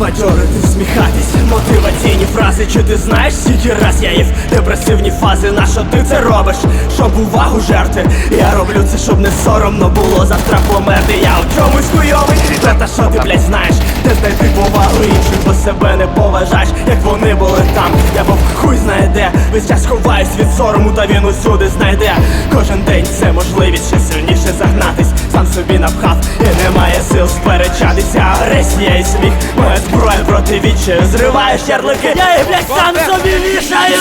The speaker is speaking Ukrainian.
бадьорити, всміхатись, мотиваційні фрази, чи ти знаєш, скільки раз я їв депресивні фази, на що ти це робиш? Щоб увагу жерти, я роблю це, щоб не соромно було завтра померти. Я в чомусь хуйовий, та та що ти, блядь, знаєш, де знайти повагу інших, бо себе не поважаєш, як вони були там. Я був хуй знає де, весь час ховаюсь від сорому, та він усюди знайде. Кожен день це можливість ще сильніше загнатись, сам собі напхав і немає сил сперечатися. Агресія і сміх, Зриваєш ярлики, я їх блядь, сам собі вішаю.